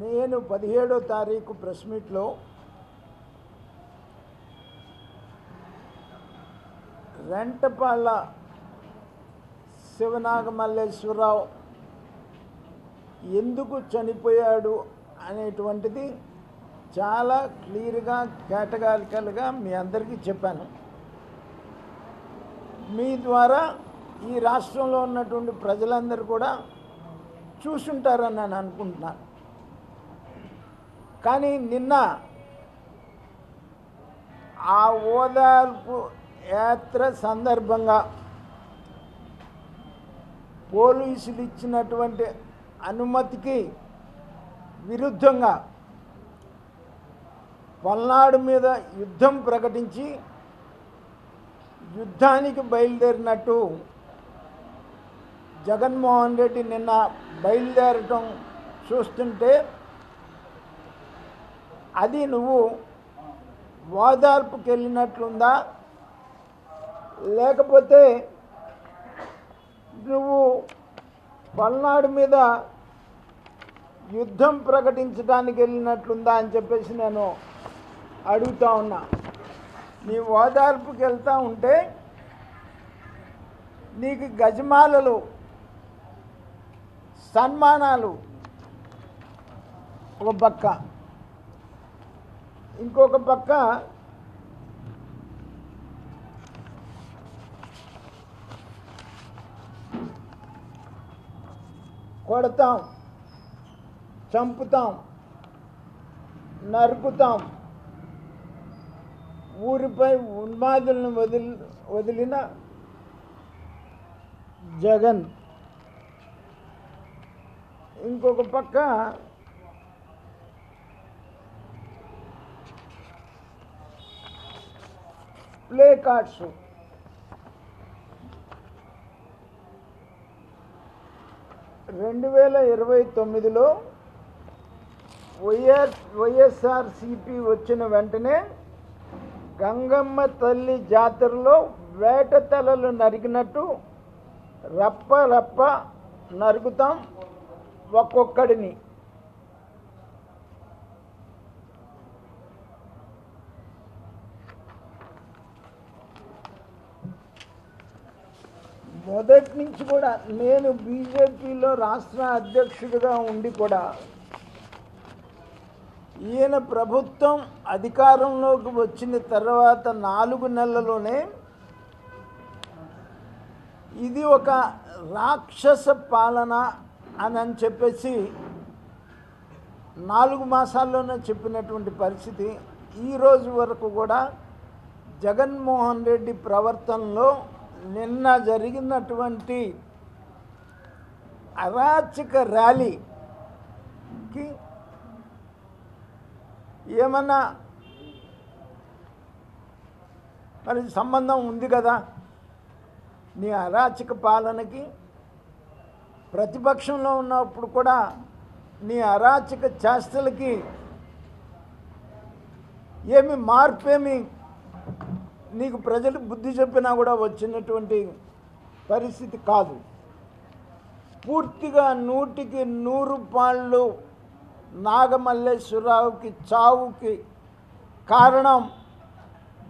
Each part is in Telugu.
నేను పదిహేడో తారీఖు ప్రెస్ మీట్లో రెంటపాళ్ళ శివనాగమల్లేశ్వరరావు ఎందుకు చనిపోయాడు అనేటువంటిది చాలా క్లియర్గా కేటగారికల్గా మీ అందరికీ చెప్పాను. మీ ద్వారా ఈ రాష్ట్రంలో ఉన్నటువంటి ప్రజలందరూ కూడా చూసుంటారని నేను అనుకుంటున్నాను. కానీ నిన్న ఆ ఓదార్పు యాత్ర సందర్భంగా పోలీసులు ఇచ్చినటువంటి అనుమతికి విరుద్ధంగా పల్నాడు మీద యుద్ధం ప్రకటించి యుద్ధానికి బయలుదేరినట్టు జగన్మోహన్ రెడ్డి నిన్న బయలుదేరటం చూస్తుంటే అది నువ్వు ఓదార్పుకి వెళ్ళినట్లుందా లేకపోతే నువ్వు పల్నాడు మీద యుద్ధం ప్రకటించడానికి వెళ్ళినట్లుందా అని చెప్పేసి నేను అడుగుతా ఉన్నా. నీ ఓదార్పుకి వెళ్తూ ఉంటే నీకు గజమాలలు సన్మానాలు ఒక పక్క. ఇంకొక పక్క కొడతాం చంపుతాం నరుకుతాం. ఊరిపై ఉన్మాదులను వదిలి వదిలిన జగన్. ఇంకొక పక్క ప్లే కార్డ్స్ రెండు వేల ఇరవై తొమ్మిదిలో వైఎస్ వైఎస్ఆర్సిపి వచ్చిన వెంటనే గంగమ్మ తల్లి జాతరలో వేట తలలు నరికినట్టు రప్ప రప్ప నరుకుతాం ఒక్కొక్కడిని. మొదటి నుంచి కూడా నేను బీజేపీలో రాష్ట్ర అధ్యక్షుడిగా ఉండి కూడా ఈయన ప్రభుత్వం అధికారంలోకి వచ్చిన తర్వాత నాలుగు నెలలోనే ఇది ఒక రాక్షస పాలన అని అని చెప్పేసి నాలుగు మాసాల్లోనే చెప్పినటువంటి పరిస్థితి. ఈ రోజు వరకు కూడా జగన్మోహన్ రెడ్డి ప్రవర్తనలో నిన్న జరిగినటువంటి అరాచక ర్యాలీకి ఏమన్నా మరి సంబంధం ఉంది కదా? నీ అరాచక పాలనకి ప్రతిపక్షంలో ఉన్నప్పుడు కూడా నీ అరాచక చేష్టలకి ఏమి మార్పేమి నీకు ప్రజలు బుద్ధి చెప్పినా కూడా వచ్చినటువంటి పరిస్థితి కాదు. పూర్తిగా నూటికి నూరు పాళ్ళు నాగమల్లేశ్వరరావుకి చావుకి కారణం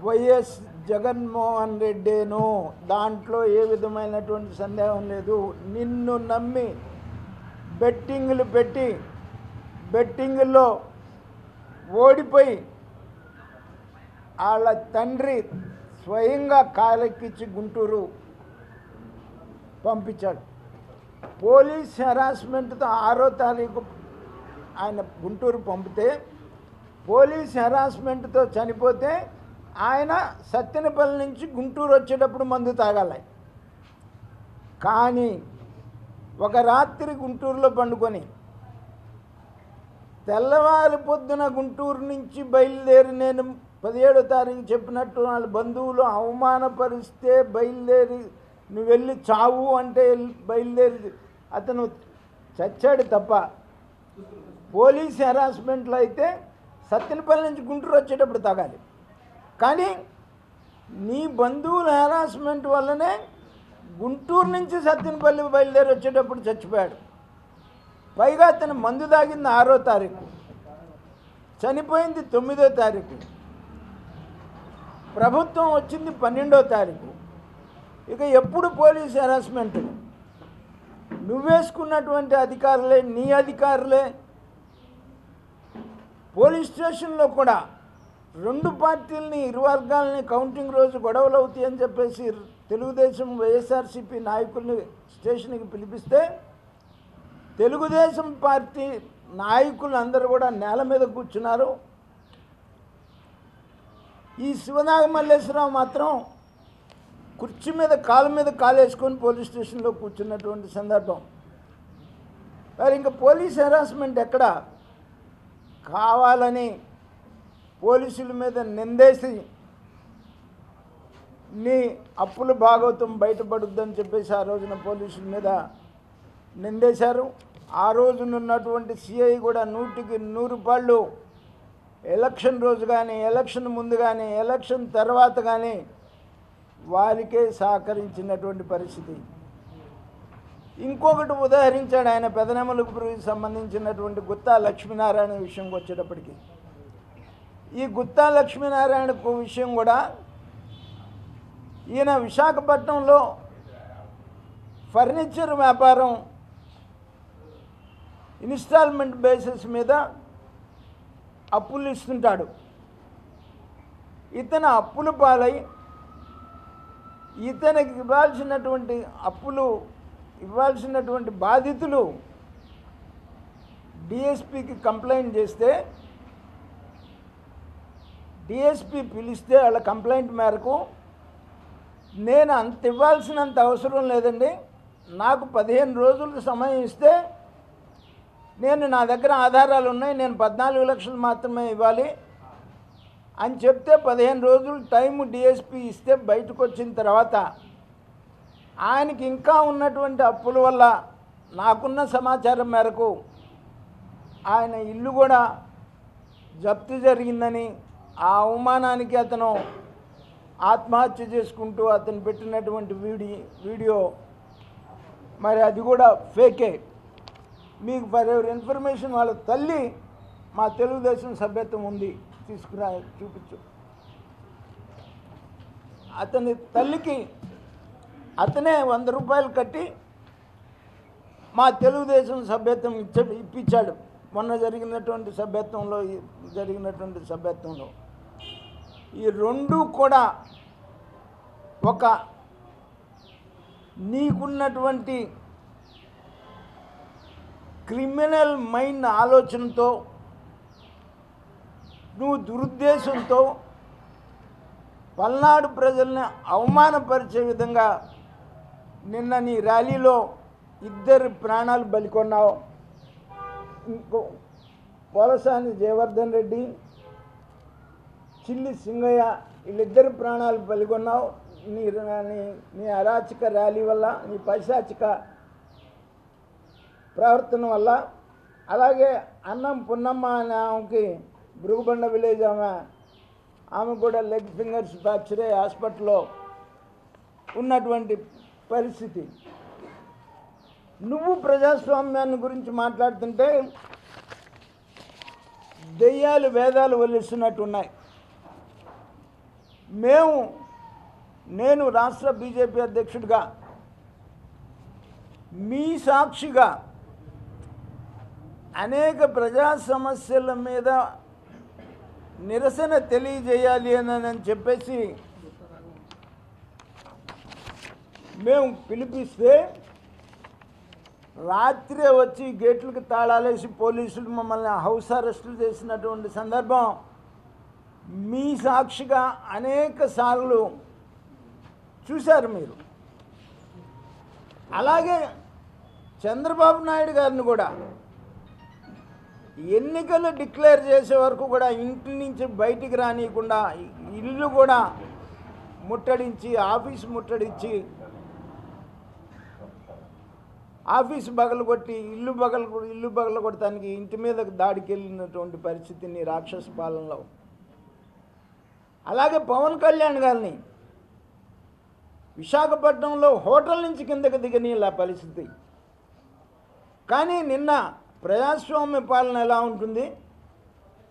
వైఎస్ జగన్మోహన్ రెడ్డేను. దాంట్లో ఏ విధమైనటువంటి సందేహం లేదు. నిన్ను నమ్మి బెట్టింగులు పెట్టి బెట్టింగ్లో ఓడిపోయి వాళ్ళ తండ్రి స్వయంగా కాలెక్కించి గుంటూరు పంపించాడు. పోలీస్ హెరాస్మెంట్తో ఆరో తారీఖు ఆయన గుంటూరు పంపితే పోలీస్ హెరాస్మెంట్తో చనిపోతే ఆయన సత్యనపల్లి నుంచి గుంటూరు వచ్చేటప్పుడు మందు తాగాలి. కానీ ఒక రాత్రి గుంటూరులో పండుకొని తెల్లవారి పొద్దున గుంటూరు నుంచి బయలుదేరి నేను పదిహేడో తారీఖు చెప్పినట్టు వాళ్ళ బంధువులు అవమానపరిస్తే బయలుదేరి నువ్వు వెళ్ళి చావు అంటే బయలుదేరి అతను చచ్చాడు తప్ప. పోలీస్ హెరాస్మెంట్లో అయితే సత్తెనపల్లి నుంచి గుంటూరు వచ్చేటప్పుడు తగాలి. కానీ నీ బంధువుల హెరాస్మెంట్ వల్లనే గుంటూరు నుంచి సత్యనపల్లి బయలుదేరి వచ్చేటప్పుడు చచ్చిపోయాడు. పైగా అతను మందు తాగింది ఆరో తారీఖు. చనిపోయింది తొమ్మిదో తారీఖు. ప్రభుత్వం వచ్చింది పన్నెండో తారీఖు. ఇక ఎప్పుడు పోలీస్ హెరాస్మెంట్? నువ్వేసుకున్నటువంటి అధికారులే నీ అధికారులే. పోలీస్ స్టేషన్లో కూడా రెండు పార్టీలని ఇరు వర్గాలని కౌంటింగ్ రోజు గొడవలు అవుతాయని చెప్పేసి తెలుగుదేశం వైఎస్ఆర్సీపీ నాయకుల్ని స్టేషన్కి పిలిపిస్తే తెలుగుదేశం పార్టీ నాయకులు అందరూ కూడా నేల మీద కూర్చున్నారు. ఈ శివనాగ మల్లేశ్వరరావు మాత్రం కుర్చీ మీద కాలు మీద కాలు వేసుకొని పోలీస్ స్టేషన్లో కూర్చున్నటువంటి సందర్భం. మరి ఇంకా పోలీస్ హెరాస్మెంట్ ఎక్కడ? కావాలని పోలీసుల మీద నిందేసి నీ అప్పుల భాగవతం బయటపడుద్దని చెప్పేసి ఆ రోజున పోలీసుల మీద నిందేశారు. ఆ రోజున ఉన్నటువంటి సిఐ కూడా నూటికి నూరు పాళ్ళు ఎలక్షన్ రోజు కానీ ఎలక్షన్ ముందు కానీ ఎలక్షన్ తర్వాత కానీ వారికే సహకరించినటువంటి పరిస్థితి. ఇంకొకటి ఉదాహరించాడు ఆయన పెదనెమలుపురికి సంబంధించినటువంటి గుత్తా లక్ష్మీనారాయణ విషయంకి వచ్చేటప్పటికి. ఈ గుత్తా లక్ష్మీనారాయణ విషయం కూడా ఈయన విశాఖపట్నంలో ఫర్నిచర్ వ్యాపారం ఇన్స్టాల్మెంట్ బేసిస్ మీద అప్పులు ఇస్తుంటాడు. ఇతను అప్పులు పాలై ఇతనికి ఇవ్వాల్సినటువంటి అప్పులు ఇవ్వాల్సినటువంటి బాధితులు డిఎస్పికి కంప్లైంట్ చేస్తే డిఎస్పి పిలిస్తే వాళ్ళ కంప్లైంట్ మేరకు నేను అంత ఇవ్వాల్సినంత అవసరం లేదండి నాకు పదిహేను రోజులు సమయం ఇస్తే నేను నా దగ్గర ఆధారాలు ఉన్నాయి నేను పద్నాలుగు లక్షలు మాత్రమే ఇవ్వాలి. అని చెప్తే పదిహేను రోజులు టైం డిఎస్పి ఇస్తే బయటకు వచ్చిన తర్వాత ఆయనకి ఇంకా ఉన్నటువంటి అప్పుల వల్ల నాకున్న సమాచారం మేరకు ఆయన ఇల్లు కూడా జప్తు జరిగిందని ఆ అవమానానికి అతను ఆత్మహత్య చేసుకుంటూ అతను పెట్టినటువంటి వీడి వీడియో. మరి అది కూడా ఫేకే. మీకు ఫర్ ఎవర్ ఇన్ఫర్మేషన్ వాళ్ళ తల్లి మా తెలుగుదేశం సభ్యత్వం ఉంది తీసుకురా చూపించు. అతని తల్లికి అతనే వంద రూపాయలు కట్టి మా తెలుగుదేశం సభ్యత్వం ఇచ్చ ఇప్పించాడు. మొన్న జరిగినటువంటి సభ్యత్వంలో జరిగినటువంటి సభ్యత్వంలో. ఈ రెండు కూడా ఒక నీకున్నటువంటి క్రిమినల్ మైండ్ ఆలోచనతో నువ్వు దురుద్దేశంతో పల్నాడు ప్రజల్ని అవమానపరిచే విధంగా నిన్న నీ ర్యాలీలో ఇద్దరు ప్రాణాలు బలికొన్నావు. ఇంకో పోలసాని జయవర్ధన్ రెడ్డి చిల్లి సింగయ్య వీళ్ళిద్దరు ప్రాణాలు బలికొన్నావు. నీ నీ నీ అరాచక ర్యాలీ వల్ల నీ పైశాచిక ప్రవర్తన వల్ల. అలాగే అన్నం పున్నమ్మ అనే ఆమెకి భృగుబండ విలేజ్ ఆమె ఆమె కూడా లెగ్ ఫింగర్స్ ఫ్రాక్చర్ అయ్యి హాస్పిటల్లో ఉన్నటువంటి పరిస్థితి. నువ్వు ప్రజాస్వామ్యాన్ని గురించి మాట్లాడుతుంటే దెయ్యాలు వేదాలు వల్లిస్తున్నట్టు ఉన్నాయి మేము నేను రాష్ట్ర బీజేపీ అధ్యక్షుడిగా మీ సాక్షిగా అనేక ప్రజా సమస్యల మీద నిరసన తెలియజేయాలి అని అని చెప్పేసి మేము పిలిపిస్తే రాత్రే వచ్చి గేట్లకు తాళాలేసి పోలీసులు మమ్మల్ని హౌస్ అరెస్టులు చేసినటువంటి సందర్భం మీ సాక్షిగా అనేక సార్లు చూశారు మీరు. అలాగే చంద్రబాబు నాయుడు గారిని కూడా ఎన్నికలు డిక్లేర్ చేసే వరకు కూడా ఇంటి నుంచి బయటికి రానియకుండా ఇల్లు కూడా ముట్టడించి ఆఫీస్ ముట్టడించి ఆఫీస్ బగలు కొట్టి ఇల్లు బగలు ఇల్లు బగలు కొట్టడానికి ఇంటి మీద దాడికి వెళ్ళినటువంటి పరిస్థితిని రాక్షస పాలనలో. అలాగే పవన్ కళ్యాణ్ గారిని విశాఖపట్నంలో హోటల్ నుంచి కిందకి దిగనీళ్ళ పరిస్థితి. కానీ నిన్న ప్రజాస్వామ్య పాలన ఎలా ఉంటుంది?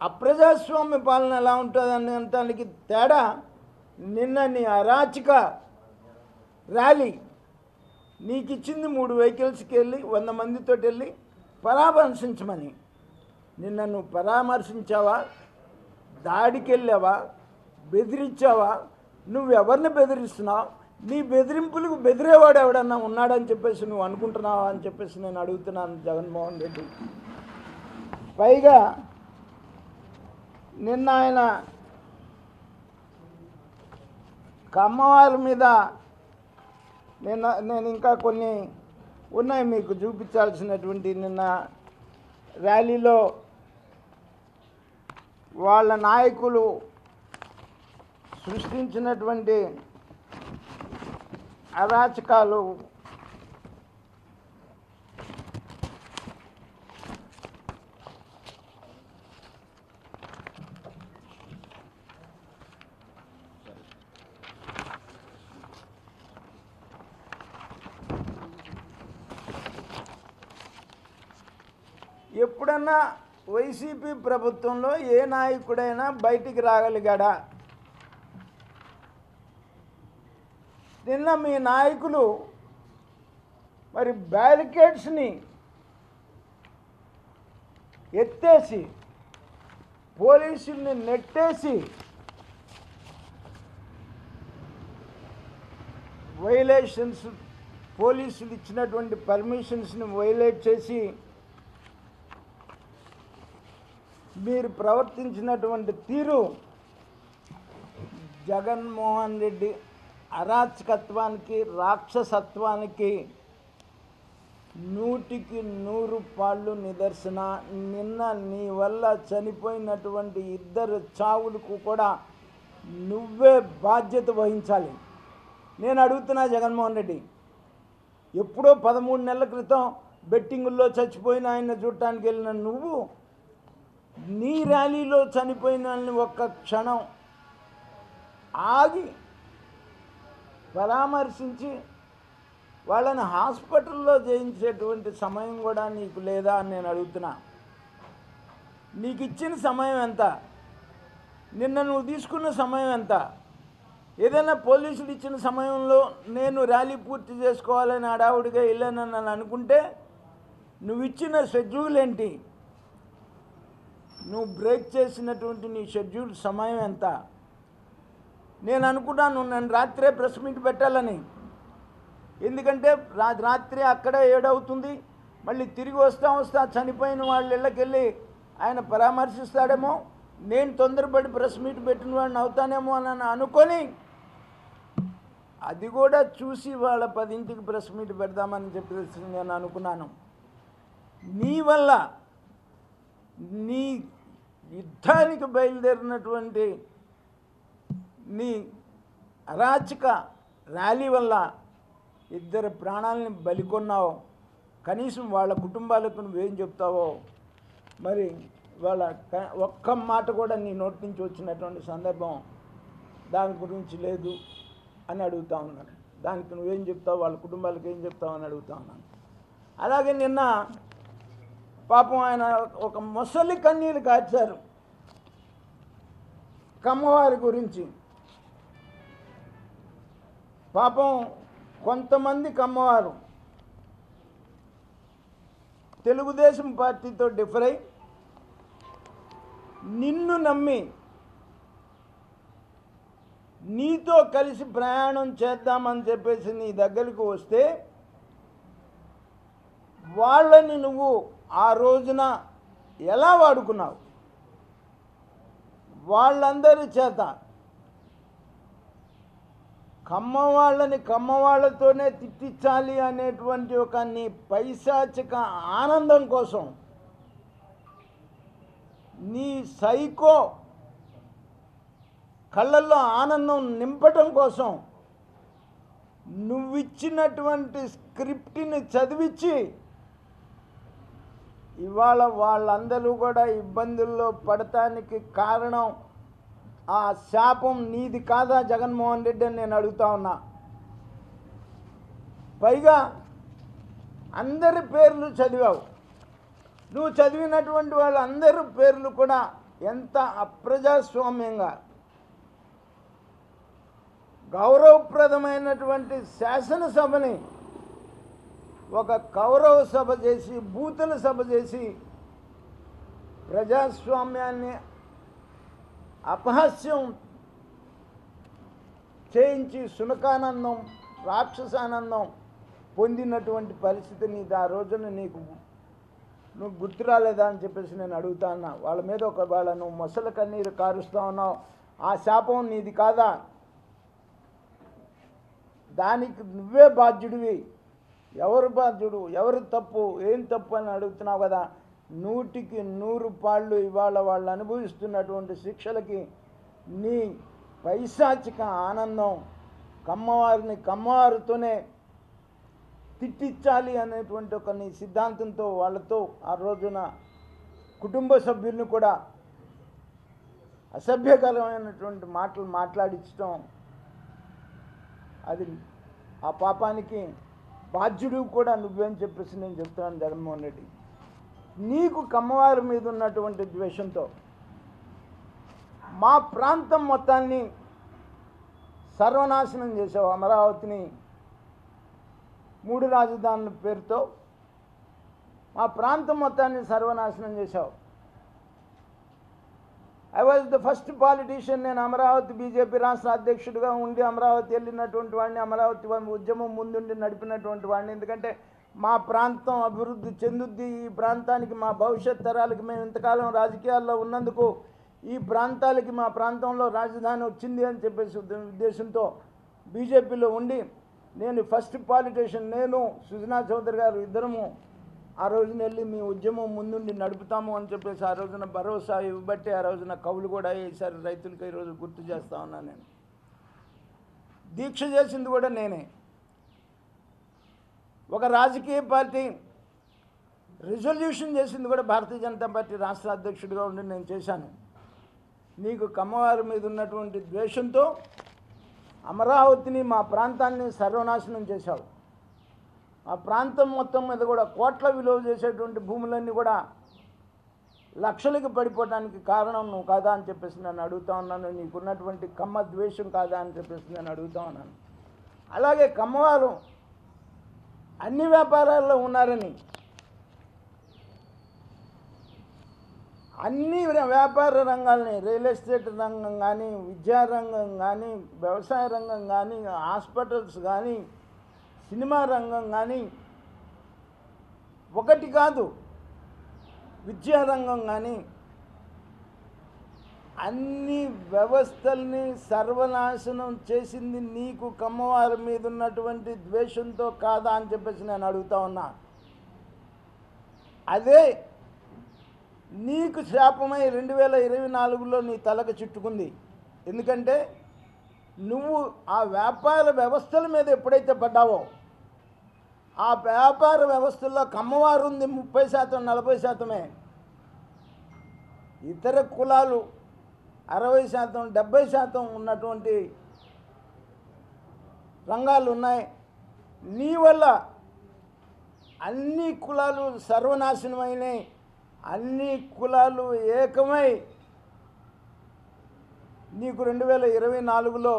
అప్రజాస్వామ్య పాలన ఎలా ఉంటుంది అనడానికి తేడా నిన్న నీ అరాచక ర్యాలీ నీకు ఇచ్చింది మూడు వెహికల్స్కి వెళ్ళి వంద మందితో వెళ్ళి పరామర్శించమని. నిన్న నువ్వు పరామర్శించావా? దాడికి వెళ్ళావా బెదిరించావా? నువ్వు ఎవరిని బెదిరిస్తున్నావు? నీ బెదిరింపులకు బెదిరేవాడు ఎవడన్నా ఉన్నాడని చెప్పేసి నువ్వు అనుకుంటున్నావా అని చెప్పేసి నేను అడుగుతున్నాను జగన్మోహన్ రెడ్డి. పైగా నిన్న ఆయన కమ్మవారి మీద నిన్న నేను ఇంకా కొన్ని ఉన్నాయి మీకు చూపించాల్సినటువంటి నిన్న ర్యాలీలో వాళ్ళ నాయకులు సృష్టించినటువంటి అరాచకాలు. ఎప్పుడన్నా వైసీపీ ప్రభుత్వంలో ఏ నాయకుడైనా బయటికి రాగలిగాడా? నిన్న మీ నాయకులు మరి బ్యారికేడ్స్ని ఎత్తేసి పోలీసుల్ని నెట్టేసి వైలేషన్స్ పోలీసులు ఇచ్చినటువంటి పర్మిషన్స్ని వైలేట్ చేసి మీరు ప్రవర్తించినటువంటి తీరు జగన్మోహన్ రెడ్డి అరాచకత్వానికి రాక్షసత్వానికి నూటికి నూరు పాళ్ళు నిదర్శన. నిన్న నీ వల్ల చనిపోయినటువంటి ఇద్దరు చావులకు కూడా నువ్వే బాధ్యత వహించాలి. నేను అడుగుతున్నా జగన్మోహన్ రెడ్డి ఎప్పుడో పదమూడు నెలల క్రితం బెట్టింగుల్లో చచ్చిపోయిన ఆయన చూడటానికి వెళ్ళిన నువ్వు నీ ర్యాలీలో చనిపోయిన వాళ్ళని ఒక్క క్షణం ఆగి పరామర్శించి వాళ్ళని హాస్పిటల్లో చేయించేటువంటి సమయం కూడా నీకు లేదా అని నేను అడుగుతున్నా. నీకు ఇచ్చిన సమయం ఎంత? నిన్న నువ్వు తీసుకున్న సమయం ఎంత? ఏదైనా పోలీసులు ఇచ్చిన సమయంలో నేను ర్యాలీ పూర్తి చేసుకోవాలని అడావుడిగా వెళ్ళానని నన్ను అనుకుంటే నువ్వు ఇచ్చిన షెడ్యూల్ ఏంటి? నువ్వు బ్రేక్ చేసినటువంటి నీ షెడ్యూల్ సమయం ఎంత? నేను అనుకున్నాను నేను రాత్రే ప్రెస్ మీట్ పెట్టాలని. ఎందుకంటే రా రాత్రి అక్కడే ఏడవుతుంది. మళ్ళీ తిరిగి వస్తా వస్తా చనిపోయిన వాళ్ళ ఇళ్ళకెళ్ళి ఆయన పరామర్శిస్తాడేమో నేను తొందరపడి ప్రెస్ మీట్ పెట్టిన వాడిని అవుతానేమో అని అనుకొని అది కూడా చూసి వాళ్ళ పదింటికి ప్రెస్ మీట్ పెడదామని చెప్పేసి నేను అనుకున్నాను. నీ వల్ల నీ యుద్ధానికి బయలుదేరినటువంటి నీ అరాచక ర్యాలీ వల్ల ఇద్దరు ప్రాణాలని బలికొన్నావు కనీసం వాళ్ళ కుటుంబాలకు నువ్వేం చెప్తావో? మరి వాళ్ళ ఒక్క మాట కూడా నీ నోటి నుంచి వచ్చినటువంటి సందర్భం దాని గురించి లేదు అని అడుగుతా ఉన్నాను. దానికి నువ్వేం చెప్తావు? వాళ్ళ కుటుంబాలకు ఏం చెప్తావు అని అడుగుతా ఉన్నాను. అలాగే నిన్న పాపం ఆయన ఒక ముసలి కన్నీరు కాచారు. కమ్మవారి గురించి పాపం కొంతమంది కమ్మవారు. తెలుగుదేశం పార్టీతో డిఫర్ అయి నిన్ను నమ్మి నీతో కలిసి ప్రయాణం చేద్దామని చెప్పేసి నీ దగ్గరికి వస్తే వాళ్ళని నువ్వు ఆ రోజున ఎలా వాడుకున్నావు? వాళ్ళందరి చేత కమ్మ వాళ్ళని కమ్మ వాళ్ళతోనే తిట్టించాలి అనేటువంటి ఒక నీ పైశాచిక ఆనందం కోసం నీ సైకో కళ్ళల్లో ఆనందం నింపటం కోసం నువ్విచ్చినటువంటి స్క్రిప్ట్ని చదివించి ఇవాళ వాళ్ళందరూ కూడా ఇబ్బందుల్లో పడటానికి కారణం ఆ శాపం నీది కాదా జగన్మోహన్ రెడ్డి అని నేను అడుగుతా ఉన్నా. పైగా అందరి పేర్లు చదివావు. నువ్వు చదివినటువంటి వాళ్ళందరి పేర్లు కూడా ఎంత అప్రజాస్వామ్యంగా. గౌరవప్రదమైనటువంటి శాసనసభని ఒక కౌరవ సభ చేసి బూతుల సభ చేసి ప్రజాస్వామ్యాన్ని అపహాస్యం చేయించి సునకానందం రాక్షసానందం పొందినటువంటి పరిస్థితి నీది. ఆ రోజున నీకు నువ్వు గుర్తు రాలేదా అని చెప్పేసి నేను అడుగుతా ఉన్నా. వాళ్ళ మీద ఒక వాళ్ళ నువ్వు మొసల కన్నీరు కారుస్తా ఉన్నావు. ఆ శాపం నీది కాదా? దానికి నువ్వే బాధ్యుడివి. ఎవరు బాధ్యుడు? ఎవరు తప్పు? ఏం తప్పు అని అడుగుతున్నావు కదా? నూటికి నూరు పాళ్ళు ఇవాళ వాళ్ళు అనుభవిస్తున్నటువంటి శిక్షలకి నీ పైశాచిక ఆనందం కమ్మవారిని కమ్మవారితోనే తిట్టించాలి అనేటువంటి ఒక నీ సిద్ధాంతంతో వాళ్ళతో ఆ రోజున కుటుంబ సభ్యులను కూడా అసభ్యకరమైనటువంటి మాటలు మాట్లాడించడం అది ఆ పాపానికి బాధ్యుడు కూడా నువ్వేం చెప్పేసి నేను చెప్తున్నాను జగన్మోహన్ రెడ్డి. నీకు కమ్మవారి మీద ఉన్నటువంటి ద్వేషంతో మా ప్రాంతం మొత్తాన్ని సర్వనాశనం చేసావు అమరావతిని. మూడు రాజధానుల పేరుతో మా ప్రాంతం మొత్తాన్ని సర్వనాశనం చేశావు I was the first politician నేను అమరావతి బీజేపీ రాష్ట్ర అధ్యక్షుడిగా ఉండి అమరావతి వెళ్ళినటువంటి వాడిని అమరావతి ఉద్యమం ముందుండి నడిపినటువంటి వాడిని. ఎందుకంటే మా ప్రాంతం అభివృద్ధి చెందుద్ది. ఈ ప్రాంతానికి మా భవిష్యత్ తరాలకి మేము ఇంతకాలం రాజకీయాల్లో ఉన్నందుకు ఈ ప్రాంతాలకి మా ప్రాంతంలో రాజధాని వచ్చింది అని చెప్పేసి ఉద్దేశంతో బీజేపీలో ఉండి నేను ఫస్ట్ పాలిటీషియన్ నేను సుజనా చౌదరి గారు ఇద్దరము ఆ రోజున వెళ్ళి మీ ఉద్యమం ముందుండి నడుపుతాము అని చెప్పేసి ఆ రోజున భరోసా ఇవ్వబట్టి ఆ రోజున కవులు కూడా వేసారు రైతులకి ఈరోజు గుర్తు చేస్తా ఉన్నాను నేను. దీక్ష చేసింది కూడా నేనే. ఒక రాజకీయ పార్టీ రిజల్యూషన్ చేసింది కూడా భారతీయ జనతా పార్టీ రాష్ట్ర అధ్యక్షుడిగా ఉండి నేను చేశాను. నీకు కమ్మవారి మీద ఉన్నటువంటి ద్వేషంతో అమరావతిని మా ప్రాంతాన్ని సర్వనాశనం చేశావు. ఆ ప్రాంతం మొత్తం మీద కూడా కోట్ల విలువ చేసేటువంటి భూములన్నీ కూడా లక్షలకి పడిపోవడానికి కారణం నువ్వు కాదా అని చెప్పేసి నేను అడుగుతా ఉన్నాను. నీకున్నటువంటి కమ్మ ద్వేషం కాదా అని చెప్పేసి నేను అడుగుతా ఉన్నాను. అలాగే కమ్మవారు అన్ని వ్యాపారాల్లో ఉన్నారని. అన్ని వ్యాపార రంగాల్ని రియల్ ఎస్టేట్ రంగం కానీ విద్యా రంగం కానీ వ్యవసాయ రంగం కానీ హాస్పిటల్స్ కానీ సినిమా రంగం కానీ ఒకటి కాదు విద్యా రంగం కానీ అన్ని వ్యవస్థల్ని సర్వనాశనం చేసింది నీకు కమ్మవారి మీద ఉన్నటువంటి ద్వేషంతో కాదా అని చెప్పేసి నేను అడుగుతా ఉన్నా. అదే నీకు శాపమై రెండు వేల ఇరవై నాలుగులో నీ తలకు చుట్టుకుంది. ఎందుకంటే నువ్వు ఆ వ్యాపార వ్యవస్థల మీద ఎప్పుడైతే పడ్డావో ఆ వ్యాపార వ్యవస్థల్లో కమ్మవారు ఉంది ముప్పై శాతం నలభై శాతమే. ఇతర కులాలు అరవై శాతం డెబ్బై శాతం ఉన్నటువంటి రంగాలు ఉన్నాయి. నీ వల్ల అన్ని కులాలు సర్వనాశనమైనవి అన్ని కులాలు ఏకమై నీకు రెండు వేల ఇరవై నాలుగులో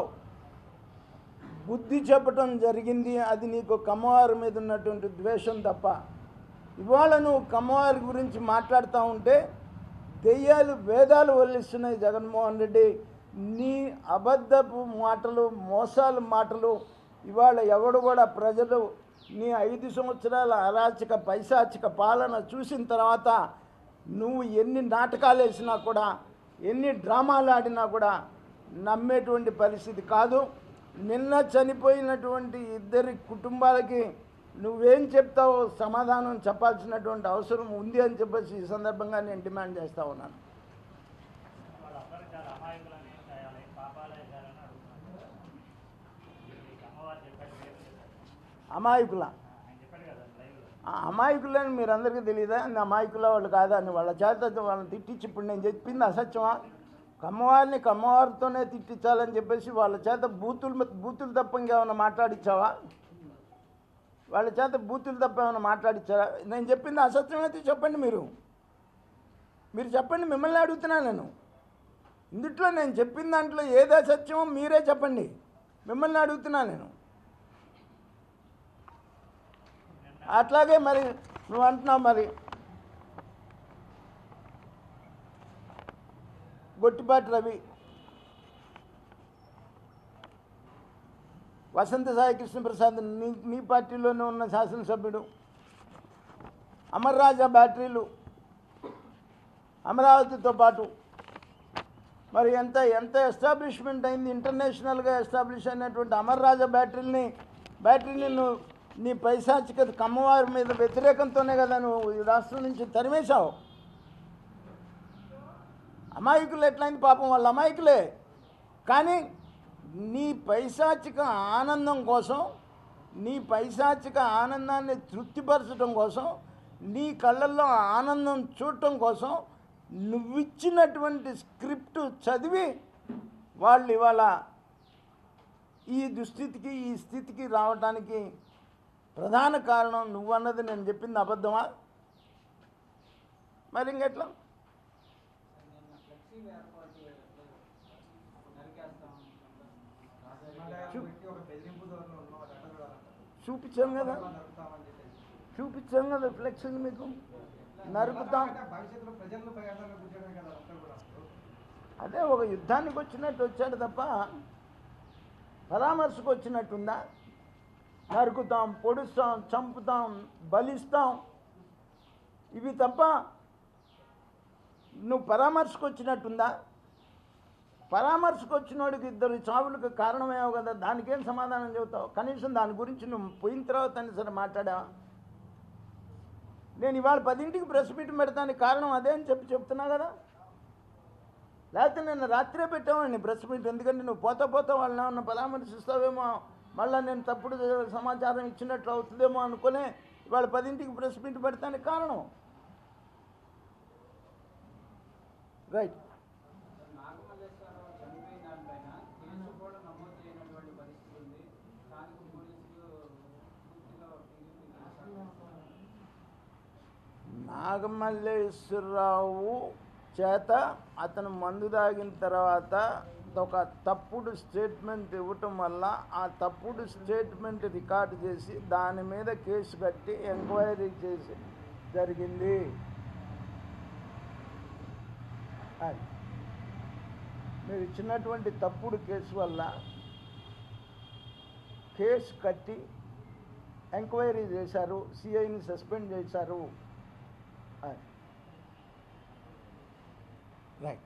బుద్ధి చెప్పటం జరిగింది. అది నీకు కమ్మవారి మీద ఉన్నటువంటి ద్వేషం తప్ప. ఇవాళ నువ్వు కమ్మవారి గురించి మాట్లాడుతూ ఉంటే దెయ్యాలు వేదాలు వల్లిస్తున్నాయి జగన్మోహన్ రెడ్డి. నీ అబద్ధపు మాటలు మోసాలు మాటలు ఇవాళ ఎవడు కూడా ప్రజలు నీ ఐదు సంవత్సరాల అరాచక పైశాచిక పాలన చూసిన తర్వాత నువ్వు ఎన్ని నాటకాలు వేసినా కూడా ఎన్ని డ్రామాలు ఆడినా కూడా నమ్మేటువంటి పరిస్థితి కాదు. నిన్న చనిపోయినటువంటి ఇద్దరి కుటుంబాలకి నువ్వేం చెప్తావో సమాధానం చెప్పాల్సినటువంటి అవసరం ఉంది అని చెప్పేసి ఈ సందర్భంగా నేను డిమాండ్ చేస్తా ఉన్నాను. అమాయకుల. ఆ అమాయకులని మీరు అందరికీ తెలియదా అని అమాయకుల వాళ్ళు కాదా అని. వాళ్ళ చేత వాళ్ళని తిట్టించి ఇప్పుడు నేను చెప్పింది అసత్యమా? కమ్మవారిని కమ్మవారితోనే తిట్టించాలని చెప్పేసి వాళ్ళ చేత బూతులు బూతులు తప్ప ఇంకేమైనా మాట్లాడించావా వాళ్ళ చేత బూతులు తప్ప ఏమైనా మాట్లాడించారా నేను చెప్పింది అసత్యం అయితే చెప్పండి మీరు. మీరు చెప్పండి మిమ్మల్ని అడుగుతున్నా నేను. ఇందుట్లో నేను చెప్పిన దాంట్లో ఏది అసత్యమో మీరే చెప్పండి. మిమ్మల్ని అడుగుతున్నాను నేను. అట్లాగే మరి నువ్వు అంటున్నావు మరి. గొట్టిపాటి రవి వసంత సాయి కృష్ణప్రసాద్ నీ నీ పార్టీలోనే ఉన్న శాసనసభ్యుడు. అమర్రాజా బ్యాటరీలు. అమరావతితో పాటు. మరి ఎంత ఎంత ఎస్టాబ్లిష్మెంట్ అయింది ఇంటర్నేషనల్గా ఎస్టాబ్లిష్ అయినటువంటి అమర్రాజా బ్యాటరీని బ్యాటరీని నువ్వు నీ పైశాచిక కమ్మవారి మీద వ్యతిరేకంతోనే కదా నువ్వు ఈ రాష్ట్రం నుంచి తరిమేశావు. అమాయకులు ఎట్లయింది పాపం వాళ్ళు అమాయకులే. కానీ నీ పైశాచిక ఆనందం కోసం నీ పైశాచిక ఆనందాన్ని తృప్తిపరచడం కోసం నీ కళ్ళల్లో ఆనందం చూడటం కోసం నువ్విచ్చినటువంటి స్క్రిప్ట్ చదివి వాళ్ళు ఇవాళ ఈ దుస్థితికి ఈ స్థితికి రావడానికి ప్రధాన కారణం నువ్వన్నది నేను చెప్పింది అబద్ధమా? మరి ఇంకెట్లా? చూపించాం కదా. చూపించాం కదా ఫ్లెక్సింగ్ మీకు. నరుకుతాం. అదే ఒక యుద్ధానికి వచ్చినట్టు వచ్చాడు తప్ప పరామర్శకు వచ్చినట్టుందా? నరుకుతాం పొడుస్తాం చంపుతాం బలిస్తాం. ఇవి తప్ప నువ్వు పరామర్శకు వచ్చినట్టుందా? పరామర్శకు వచ్చినోడికి ఇద్దరు చావులకు కారణమేమో కదా దానికేం సమాధానం చెబుతావు? కనీసం దాని గురించి నువ్వు పోయిన తర్వాత అని సరే మాట్లాడావా? నేను ఇవాళ పదింటికి ప్రెస్ మీట్ పెడతానికి కారణం అదే అని చెప్పి చెప్తున్నా కదా. లేకపోతే నేను రాత్రే పెట్టామండి ప్రెస్ మీట్ ఎందుకంటే నువ్వు పోతా పోతా వాళ్ళని ఏమన్నా పరామర్శిస్తావేమో? మళ్ళీ నేను తప్పుడు సమాచారం ఇచ్చినట్లు అవుతుందేమో అనుకునే ఇవాళ పదింటికి ప్రెస్ మీట్ పెడతానికి కారణం. రైట్ నాగమల్లేశ్వరరావు చనిపోయిన దానిపైన కేసు కూడా నమోదు చేయనటువంటి పరిస్థితి ఉంది స్థానిక పోలీసులు పూర్తిగా టీడీపీ నాగమల్లేశ్వరరావు చేత అతను మందు తాగిన తర్వాత ఒక తప్పుడు స్టేట్మెంట్ ఇవ్వటం వల్ల ఆ తప్పుడు స్టేట్మెంట్ రికార్డు చేసి దాని మీద కేసు కట్టి ఎంక్వైరీ చేసి జరిగింది. మీరు ఇచ్చినటువంటి తప్పుడు కేసు వల్ల కేసు కట్టి ఎంక్వైరీ చేశారు సిఐని సస్పెండ్ చేశారు. Right.